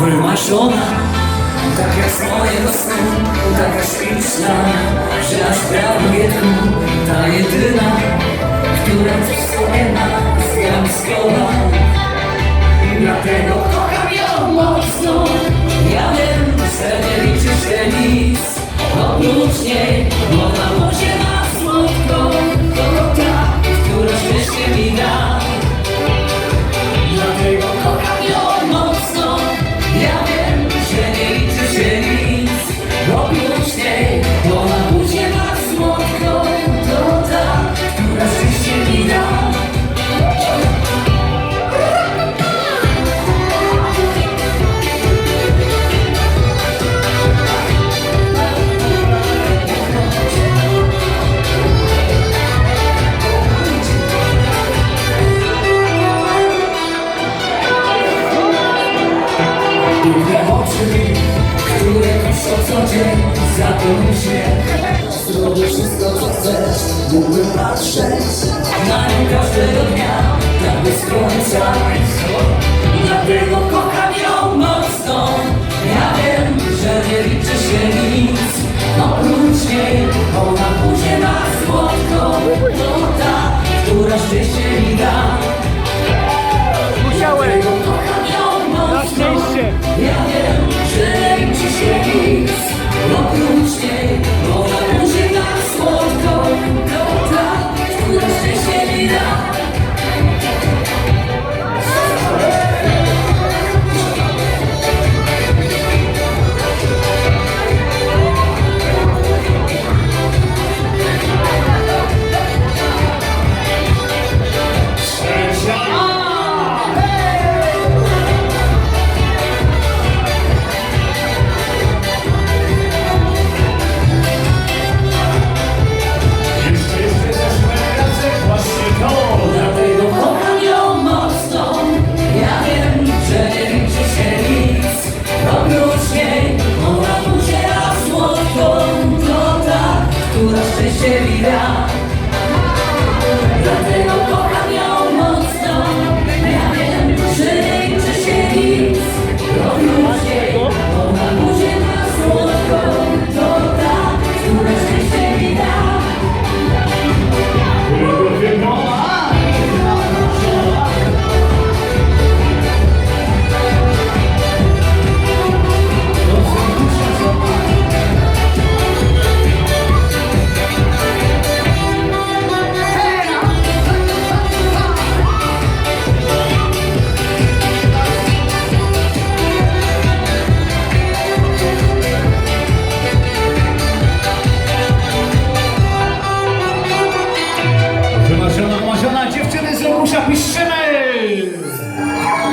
Wymarzona, taka z mojego snu Taka śliczna, że aż prawie tu Ta jedyna, która coś wspomina Zjadł z kolan Piękne oczy, które piszą co dzień Zapomnij się, zrobię wszystko co chcesz Mógłbym patrzeć na nią każdego dnia Tak bez końca. Dlatego kocham ją mocno. Ja wiem, że nie liczy się nic. No Oprócz niej ona buzie ma słodko. To ta, która szczęście mi da. Musiałem! Yeah, yeah. Aleluja. Zaczynam kochać. We Abishana